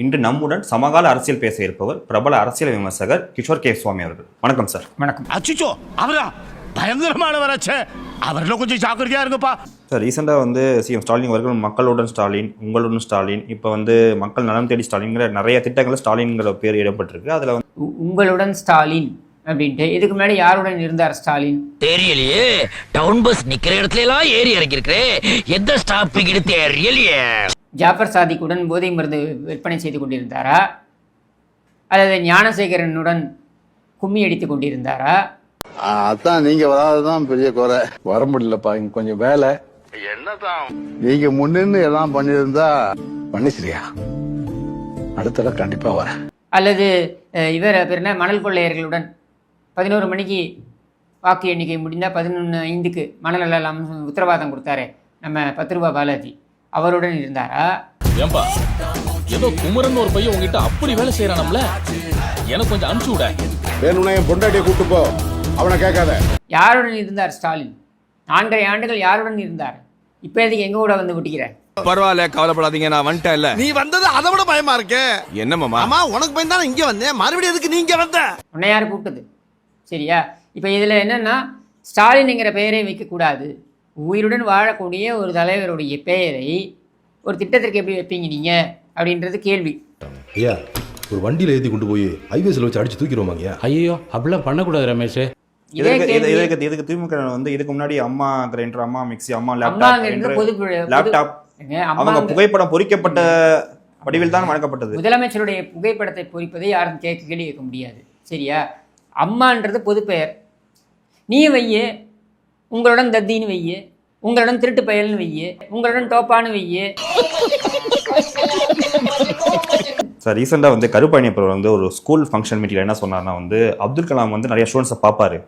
இன்று நம்முடன் சமகால அரசியல் பேச இருப்பவர் பிரபல அரசியல் விமர்சகர் கிஷோர் கே சுவாமி அவர்கள். வணக்கம் சார் வணக்கம். அச்சுச்சோ அவரா? பயங்கரமானவராச்சே. அவர்ல கொஞ்சம் ஜாக்கிரதையா இருங்கப்பா. சார் ரீசெண்டாக வந்து சிஎம் ஸ்டாலின் அவர்கள் மக்களுடன் ஸ்டாலின் உங்களுடன் ஸ்டாலின் இப்போ வந்து மக்கள் நலம் தேடி ஸ்டாலின்ங்கிற நிறைய திட்டங்கள் ஸ்டாலின்ங்கிற பேர் இடம்பெற்றிருக்கு. அதில் வந்து உ- உங்களுடன் ஸ்டாலின் அப்படின்ட்டு இதுக்கு முன்னாடி யாருடன் இருந்தார் ஸ்டாலின்? தெரியலையே. டவுன் பஸ் நிக்கிற இடத்துல எல்லாம் ஏறி இறங்கிருக்கிறே எந்த ஸ்டாப்பிங் தெரியலையே ஜாஃபர் சாதிக்குடன் போதை மருந்து விற்பனை செய்து கொண்டிருந்தாரா? அல்லது ஞானசேகரனுடன் கும்மி அடித்துக் கொண்டிருந்தாரா? அதான் நீங்க வராததான் பெரிய குறை. வர முடியலப்பா இங்க கொஞ்சம் வேலை. நீங்க முன்னின்னு எல்லாம் பண்ணியிருந்தா பண்ணிச்சிரியா அடுத்த தடவை கண்டிப்பா வரேன். அல்லது இவர் பேர் என்ன மணல் கொள்ளையர்களுடன் பதினோரு மணிக்கு வாக்கு எண்ணிக்கை முடிந்தால் பதினொன்று ஐந்துக்கு மணல் எல்லாம் உத்தரவாதம் கொடுத்தாரே நம்ம பத்து ரூபா பாலாஜி. அவருடன் இருந்தாரா? ஏன்பா ஏதோ குமரன் ஒரு பையன் உங்ககிட்ட அப்படி வேலை செய்யறானம்ல எனக்கு கொஞ்சம் அனுப்பிச்சு விட. வேணும்னா என் பொண்டாட்டியை கூட்டு போ. அவனை கேட்காத. யாருடன் இருந்தார் ஸ்டாலின்? நான்கரை ஆண்டுகள் யாருடன் இருந்தார்? இப்போ எதுக்கு எங்க கூட வந்து விட்டிக்கிற? பரவாயில்ல கவலைப்படாதீங்க நான் வந்துட்டேன்ல நீ வந்தது அதை விட பயமா இருக்கே? என்ன மாமா? ஆமா உனக்கு பயந்து தானே இங்க வந்தேன். மறுபடியும் எதுக்கு நீங்க வந்த? உன்னை யார் கூப்பிட்டது? சரியா? இப்போ இதில் என்னன்னா ஸ்டாலின்ங்கிற பெயரை வைக்கக்கூடாது. உயிருடன் வாழக்கூடிய ஒரு தலைவருடைய பெயரை ஒரு திட்டத்திற்கு எப்படி வைப்பீங்க நீங்கள் அப்படின்றது கேள்வி. ஐயா ஒரு வண்டியில ஏத்தி கொண்டு போய் ஹைவேஸ்ல வச்சு அடிச்சு தூக்கிடுவாங்க ஐயோ? அப்படிலாம் பண்ணக்கூடாது ரமேஷ். இதே இதுக்கு இதுக்கு இதுக்கு திமுக வந்து இதுக்கு முன்னாடி அம்மா கிரைண்டர் அம்மா மிக்ஸி அம்மா லேப்டாப் லேப்டாப் அவங்க புகைப்படம் பொறிக்கப்பட்ட வடிவில் தான் வழங்கப்பட்டது. முதலமைச்சருடைய புகைப்படத்தை பொறிப்பதை யாரும் கேட்க கேள்வி கேட்க முடியாது. சரியா? அம்மான்றது பொது பெயர் நீ வையே உங்களுடன் தத்தின்னு வையே. உங்களுடன் திருட்டு பயல்னு வையே உங்களுடன் டோப்பான்னு வையே. சார் ரீசெண்டாக வந்து கருப்பழனியப்பர் வந்து ஒரு ஸ்கூல் ஃபங்க்ஷன் மீட்டில் என்ன சொன்னார்னா வந்து அப்துல் கலாம் வந்து நிறைய ஸ்டூடெண்ட்ஸை பார்ப்பாரு.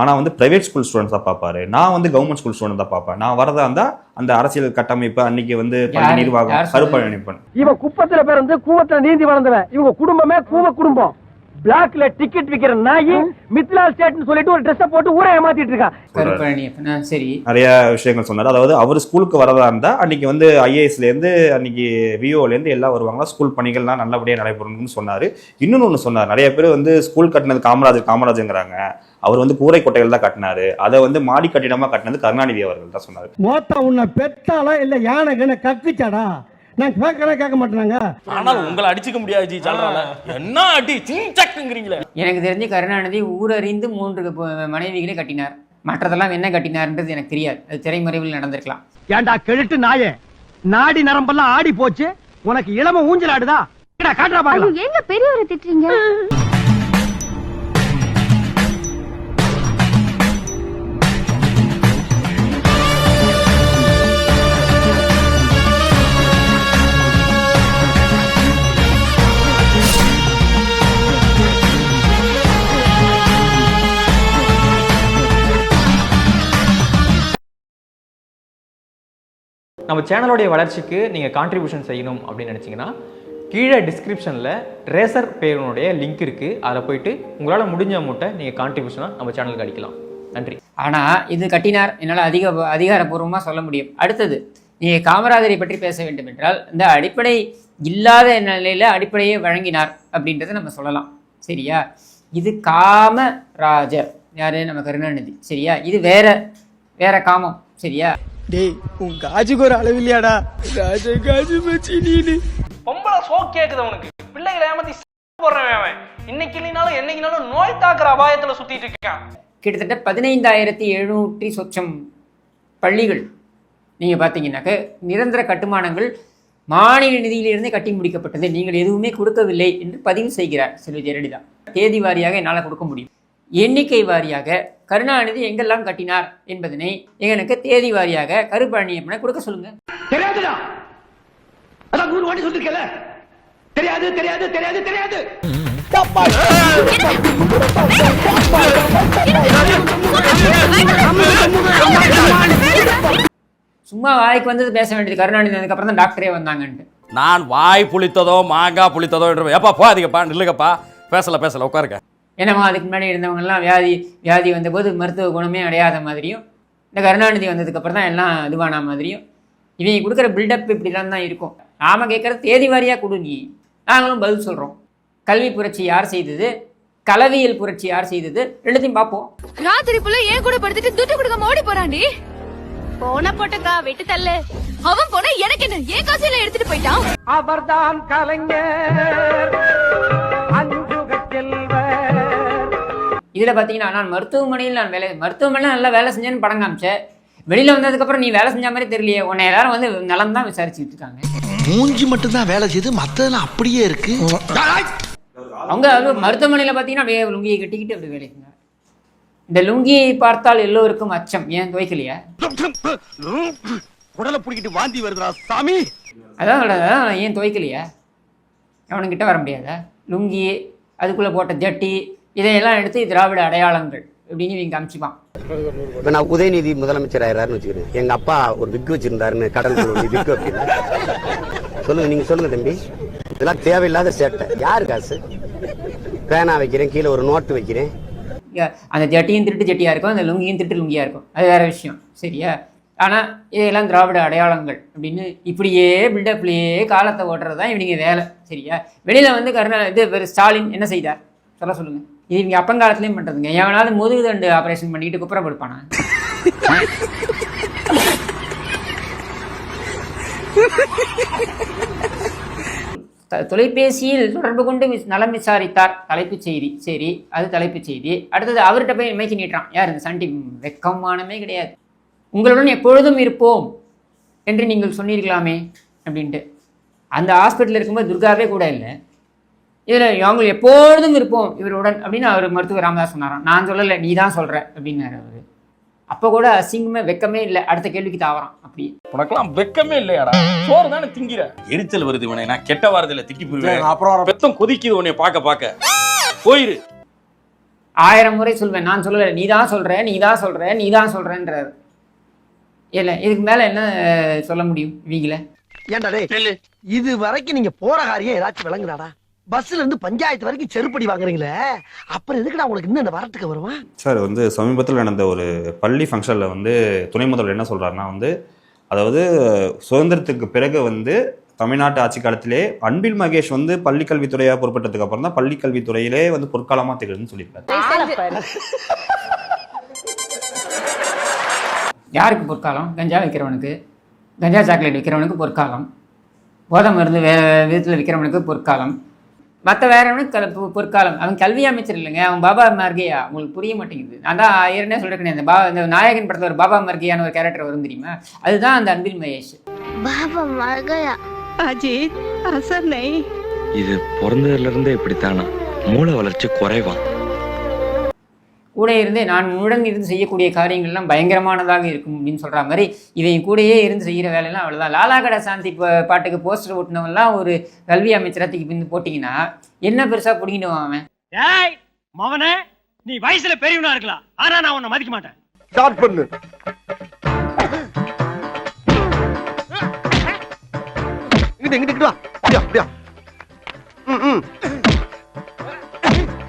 ஆனால் வந்து பிரைவேட் ஸ்கூல் ஸ்டூடெண்ட்ஸாக பார்ப்பாரு. நான் வந்து கவர்மெண்ட் ஸ்கூல் ஸ்டூடெண்ட் தான் பார்ப்பேன். நான் வரதா இருந்தால் அந்த அரசியல் கட்டமைப்பு அன்னைக்கு வந்து நிர்வாகம்? கருப்பழனியப்பன். இவன் குப்பத்துல பிறந்து கூவத்துல நீந்தி வளர்ந்தவன். இவங்க குடும்பமே கூவ குடும்பம். பிளாக்ல டிக்கெட் விக்கிற நாயி மித்லால் ஸ்டேட்னு சொல்லிட்டு ஒரு ட்ரெஸ் போட்டு ஊரை ஏமாத்திட்டு இருக்கான் ஆ, சரி. நிறைய விஷயங்கள் சொன்னார். அதாவது அவர் ஸ்கூலுக்கு வரதா இருந்தால் அன்னைக்கு வந்து ஐஏஎஸ்லேருந்து அன்னைக்கு விஓலேருந்து எல்லாம் வருவாங்களா? ஸ்கூல் பணிகள்லாம் நல்லபடியாக நடைபெறணும்னு சொன்னார். இன்னொன்று ஒன்று சொன்னார். நிறைய பேர் வந்து ஸ்கூல் கட்டினது காமராஜர் காமராஜங்கிறாங்க. அவர் வந்து கூரை கொட்டைகள் தான் கட்டினாரு. அதை வந்து மாடி கட்டிடமாக கட்டினது கருணாநிதி அவர்கள் தான் சொன்னார். மோத்தா உன்னை பெத்தாலா இல்ல யானை கண்ண கக்குச்சாடா? நான் கேட்கறேன் கேட்க மாட்டேனாங்க. ஆனால் உங்களை அடிச்சுக்க முடியாது ஜி சொல்றாங்க என்ன அடி சிங்சக்குங்கிறீங்களே எனக்கு தெரிஞ்சு கருணாநிதி ஊரறிந்து மூன்று மனைவிகளை கட்டினார். மற்றதெல்லாம் என்ன கட்டினார்ன்றது எனக்கு தெரியாது. அது திரைமறைவில் நடந்திருக்கலாம். ஏன்டா கெழுட்டு நாயே? நாடி நரம்பெல்லாம் ஆடி போச்சு உனக்கு இளம ஊஞ்சல் ஆடுதா? காட்டுறா பாக்கலாம் ஏங்க பெரியவரை திட்டுறீங்க? நம்ம சேனலோடைய வளர்ச்சிக்கு நீங்கள் கான்ட்ரிபியூஷன் செய்யணும் அப்படின்னு நினச்சிங்கன்னா கீழே டிஸ்கிரிப்ஷனில் ரேசர் பேருனுடைய லிங்க் இருக்குது அதில் போயிட்டு உங்களால் முடிஞ்ச அமௌண்ட்டை நீங்கள் கான்ட்ரிபியூஷனாக நம்ம சேனலுக்கு அடிக்கலாம். நன்றி. ஆனால் இது கட்டினார் என்னால் அதிக அதிகாரப்பூர்வமாக சொல்ல முடியும். அடுத்தது நீங்கள் காமராஜரை பற்றி பேச வேண்டும் என்றால் இந்த அடிப்படை இல்லாத நிலையில் அடிப்படையை வழங்கினார் அப்படின்றத நம்ம சொல்லலாம். சரியா? இது காமராஜர். யாரு? நம்ம கருணாநிதி. சரியா? இது வேற வேற காமம். சரியா? டேய் உன் காஜுக்கு ஒரு அளவில்லையாடா ராஜ காஜு மச்சி நீனு. பொம்பளை சோ கேக்குது அவனுக்கு. பிள்ளைகளை ஏமாத்தி போடுறவன் அவன். இன்னைக்கு இல்லைனாலும் என்னைக்குனாலும் நோய் தாக்குற அபாயத்தில் சுற்றிட்டு இருக்கான். கிட்டத்தட்ட பதினைந்தாயிரத்தி எழுநூற்றி சொச்சம் பள்ளிகள். நீங்கள் பார்த்தீங்கன்னாக்க நிரந்தர கட்டுமானங்கள் மாநில நிதியிலிருந்தே கட்டி முடிக்கப்பட்டது. நீங்கள் எதுவுமே கொடுக்கவில்லை என்று பதிவு செய்கிறார் செல்வி ஜெயலலிதா. தேதி வாரியாக என்னால் கொடுக்க முடியும். எண்ணிக்கை வாரியாக கருணாநிதி எங்கெல்லாம் கட்டினார் என்பதனை எனக்கு தேதி வாரியாக கருப்பழனியம்மனை கொடுக்க சொல்லுங்க. தெரியாதுடா. அதான் வாட்டி சொல்லிருக்கல தெரியாது தெரியாது தெரியாது தெரியாது. சும்மா வாய்க்கு வந்தது பேச வேண்டியது கருணாநிதி அதுக்கப்புறம் தான் டாக்டரே வந்தாங்கன்ட்டு. நான் வாய் புளித்ததோ மாங்காய் புளித்ததோ என்று ஏப்பா போகாதீங்கப்பா நில்லுங்கப்பா. பேசல பேசல உட்காருங்க. என்னம்மா அதுக்கு முன்னாடி இருந்தவங்கெல்லாம் வியாதி வியாதி வந்தபோது மருத்துவ குணமே அடையாத மாதிரியும் இந்த கருணாநிதி வந்ததுக்கப்புறம் தான் எல்லாம் இதுவான மாதிரியும் இவங்க கொடுக்குற பில்டப் இப்படிலாம் தான் இருக்கும். நாம கேட்குறது தேதி வாரியாக கொடு நீ. நாங்களும் பதில் சொல்கிறோம் கல்வி புரட்சி யார் செய்தது? கலவியல் புரட்சி யார் செய்தது? ரெண்டுத்தையும் பார்ப்போம். ராத்திரி புள்ள ஏன் கூட படுத்துட்டு துட்டு கொடுக்க ஓடி போறான்டி போன போட்டக்கா விட்டு தள்ளு. அவன் போனா எனக்கு என்ன? ஏன் காசையில எடுத்துட்டு போயிட்டான். அவர்தான் கலைஞர். இதில் பார்த்தீங்கன்னா நான் மருத்துவமனையில் நான் வேலை மருத்துவமனையில் நல்லா வேலை செஞ்சேன்னு படம் காமிச்சேன் வெளியில் வந்ததுக்கப்புறம் நீ வேலை செஞ்ச மாதிரி தெரியலையே. உன்னை எல்லாரும் வந்து நலம் தான் விசாரிச்சுட்டு இருக்காங்க. மூஞ்சி மட்டும் தான் வேலை செய்து மத்ததெல்லாம் அப்படியே இருக்கு. அவங்க அது மருத்துவமனையில் பார்த்தீங்கன்னா அப்படியே லுங்கியை கட்டிக்கிட்டு அப்படி வேலை செஞ்சாங்க இந்த லுங்கியை பார்த்தால் எல்லோருக்கும் அச்சம். ஏன் துவைக்கலையா? உடலை பிடிக்கிட்டு வாந்தி வருதுடா சாமி. அதான் ஏன் துவைக்கலையா? அவனுங்கிட்ட வர முடியாதா? லுங்கி அதுக்குள்ளே போட்ட ஜட்டி இதையெல்லாம் எடுத்து திராவிட அடையாளங்கள் அப்படின்னு இவங்க காமிச்சுப்பான். இப்ப நான் உதயநிதி முதலமைச்சர் ஆயிராருன்னு வச்சுக்கிறேன் எங்க அப்பா ஒரு விக் வச்சிருந்தாருன்னு கடல் விக் வைப்பீங்க சொல்லுங்க நீங்க சொல்லுங்க தம்பி. இதெல்லாம் தேவையில்லாத சேட்டை. யாரு காசு? பேனா வைக்கிறேன் கீழே ஒரு நோட்டு வைக்கிறேன். அந்த ஜட்டியும் திருட்டு ஜட்டியாக இருக்கும் அந்த லுங்கியும் திருட்டு லுங்கியாக இருக்கும். அது வேற விஷயம் சரியா? ஆனால் இதெல்லாம் திராவிட அடையாளங்கள் அப்படின்னு இப்படியே பில்டப்லேயே காலத்தை ஓட்டுறது தான் இவனுங்க வேலை சரியா? வெளியில் வந்து கருணா இது ஸ்டாலின் என்ன செய்தார்? சொல்ல சொல்லுங்க. இது இவங்க அப்பங்காலத்துலேயும் பண்ணுறதுங்க எவனாவது முதுகு தண்டு ஆப்ரேஷன் பண்ணிட்டு குப்புறம் கொடுப்பானா? தொலைபேசியில் தொடர்பு கொண்டு நலம் விசாரித்தார். தலைப்புச் செய்தி. சரி அது தலைப்புச் செய்தி. அடுத்தது அவர்கிட்ட போய் மைக்கு நீட்டுறான். யார் இந்த சண்டி வெக்கமானமே கிடையாது. உங்களுடன் எப்பொழுதும் இருப்போம் என்று நீங்கள் சொன்னீர்களாமே? அப்படின்ட்டு. அந்த ஹாஸ்பிட்டலில் இருக்கும்போது துர்காவே கூட இல்லை. இதில் அவங்க எப்பொழுதும் இருப்போம் இவருடன் அப்படின்னு அவர் மருத்துவர் ராமதாஸ் சொன்னாராம். நான் சொல்லலை நீ தான் சொல்கிற அப்படின்னாரு அவர். அப்போ கூட அசிங்கமே வெக்கமே இல்லை. அடுத்த கேள்விக்கு தாவறான். அப்படி. உனக்கெல்லாம் வெக்கமே இல்லையாடா? சோறு தானே திங்கிற? எரிச்சல் வருது இவனை. நான் கெட்ட வாரத்துல திட்டி போயிருவேன் அப்புறம் பெத்தம் கொதிக்குது உன்னை பார்க்க பார்க்க. போயிரு. ஆயிரம் முறை சொல்வேன். நான் சொல்லலை நீ தான் சொல்கிற நீ தான் சொல்கிற நீ தான் சொல்கிறேன்றாரு இல்லை இதுக்கு மேலே என்ன சொல்ல முடியும் இவங்கள? ஏன்டா டேய் இது வரைக்கும் நீங்க போற காரியம் ஏதாச்சும் விளங்குறாடா பஸ்ல இருந்து பஞ்சாயத்து வரைக்கும் செருப்படி வாங்குறீங்களே? அப்புறம் எதுக்குடா உங்களுக்கு இன்னும் இந்த வரத்துக்கு வருமா? சார் வந்து சமீபத்தில் நடந்த ஒரு பள்ளி ஃபங்க்ஷனில் வந்து துணை முதல்வர் என்ன சொல்கிறாருன்னா வந்து அதாவது சுதந்திரத்துக்கு பிறகு வந்து தமிழ்நாட்டு ஆட்சி காலத்திலே அன்பில் மகேஷ் வந்து பள்ளி கல்வித்துறையாக பொறுப்பட்டதுக்கு அப்புறம் தான் பள்ளி கல்வித்துறையிலே வந்து பொற்காலமாக திகழ்னு சொல்லியிருக்காரு. யாருக்கு பொற்காலம்? கஞ்சா விற்கிறவனுக்கு கஞ்சா சாக்லேட் விற்கிறவனுக்கு பொற்காலம். போதை மருந்து வே விதத்தில் விற்கிறவனுக்கு பொற்காலம். மற்ற கல பொ- பொற்காலம் அவன் கல்வி அமைச்சர் இல்லைங்க அவன் பாபா மர்கையா. உங்களுக்கு புரிய மாட்டேங்குது. நான் தான் ஏற்கனவே சொல்லிருக்கேன் இந்த பா இந்த நாயகன் படத்தில் ஒரு பாபா மர்கையான ஒரு கேரக்டர் வரும் தெரியுமா? அதுதான் அந்த அன்பில் மகேஷ். பாபா மகயா அஜித் அசனை. இது பிறந்ததுல இருந்தே இப்படித்தானா? மூளை வளர்ச்சி குறைவான் கூட இருந்து நான் உன்னுடன் இருந்து செய்யக்கூடிய காரியங்கள்லாம் பயங்கரமானதாக இருக்கும் அப்படின்னு சொல்ற மாதிரி இவன் கூடயே இருந்து செய்கிற வேலையெல்லாம் அவ்வளோதான் லாலா கடை சாந்தி பா- பாட்டுக்கு போஸ்டர் ஓட்டினவெல்லாம் ஒரு கல்வி அமைச்சரத்துக்கு பிந்து போட்டிங்கன்னா என்ன பெருசாக பிடிங்கிடுவான் அவன்? ஏய் மவனே நீ வயசுல பெரியவனா இருக்கலாம். ஆனா நான் உன்னை மதிக்க மாட்டேன். ஸ்டார்ட் பண்ணு. இங்கிட்டு இங்கிட்டு வா. அப்படியா அப்படியா ம் ம்.